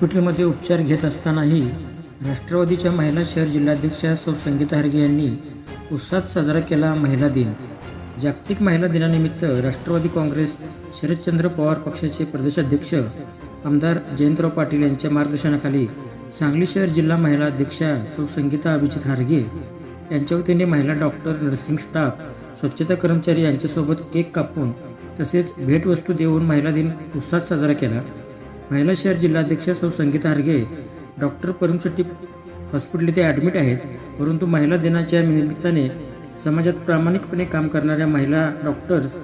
हॉस्पिटलमध्ये उपचार घेत असतानाही राष्ट्रवादीच्या महिला शहर जिल्हाध्यक्षा सौ संगीता हरगे यांनी उत्साहात साजरा केला महिला दिन. जागतिक महिला दिनानिमित्त राष्ट्रवादी काँग्रेस शरदचंद्र पवार पक्षाचे प्रदेशाध्यक्ष आमदार जयंतराव पाटील यांच्या मार्गदर्शनाखाली सांगली शहर जिल्हा महिला अध्यक्षा सौ संगीता अभिजित हारगे यांच्या वतीने महिला डॉक्टर नर्सिंग स्टाफ स्वच्छता कर्मचारी यांच्यासोबत केक कापून तसेच भेटवस्तू देऊन महिला दिन उत्साहात साजरा केला. महिला शहर जिल्हाध्यक्ष सौ संगीता हारगे डॉक्टर परमशेट्टी हॉस्पिटल इथे ॲडमिट आहेत. परंतु महिला दिनाच्या निमित्ताने समाजात प्रामाणिकपणे काम करणाऱ्या महिला डॉक्टर्स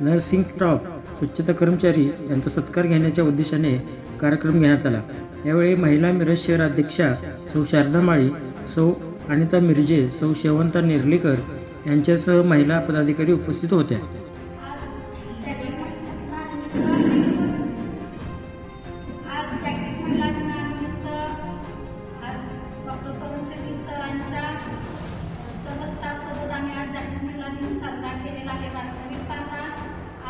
नर्सिंग स्टाफ स्वच्छता कर्मचारी यांचा सत्कार घेण्याच्या उद्देशाने कार्यक्रम घेण्यात आला. यावेळी महिला मिरज शहर अध्यक्षा सौ शारदा माळी सौ अनिता मिरजे सौ शेवंता नेर्लेकर यांच्यासह महिला पदाधिकारी उपस्थित होत्या. पाहता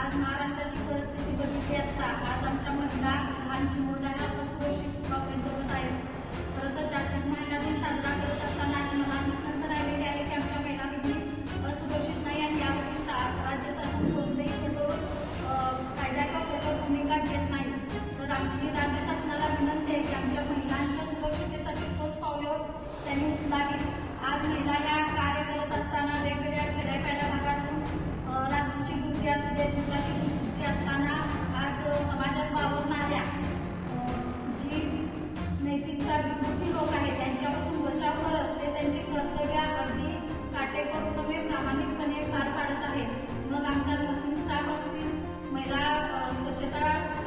आज महाराष्ट्राची परिस्थिती बघितली असता आज आमच्या महिला लहान चिमुरड्याला असुरक्षित वापरत जगत आहेत खरं तर जागतिक महिला दिन साजरा करत असताना आज मला खंत राहिलेली आहे की आमच्या महिला भगिनी असुरक्षित नाही आणि यावर शा राज्य शासन कोणतेही कठोर कायद्या का कठोर भूमिका घेत नाही. तर आमची राज्य शासनाला विनंती आहे की आमच्या महिलांच्या सुरक्षित स्वच्छता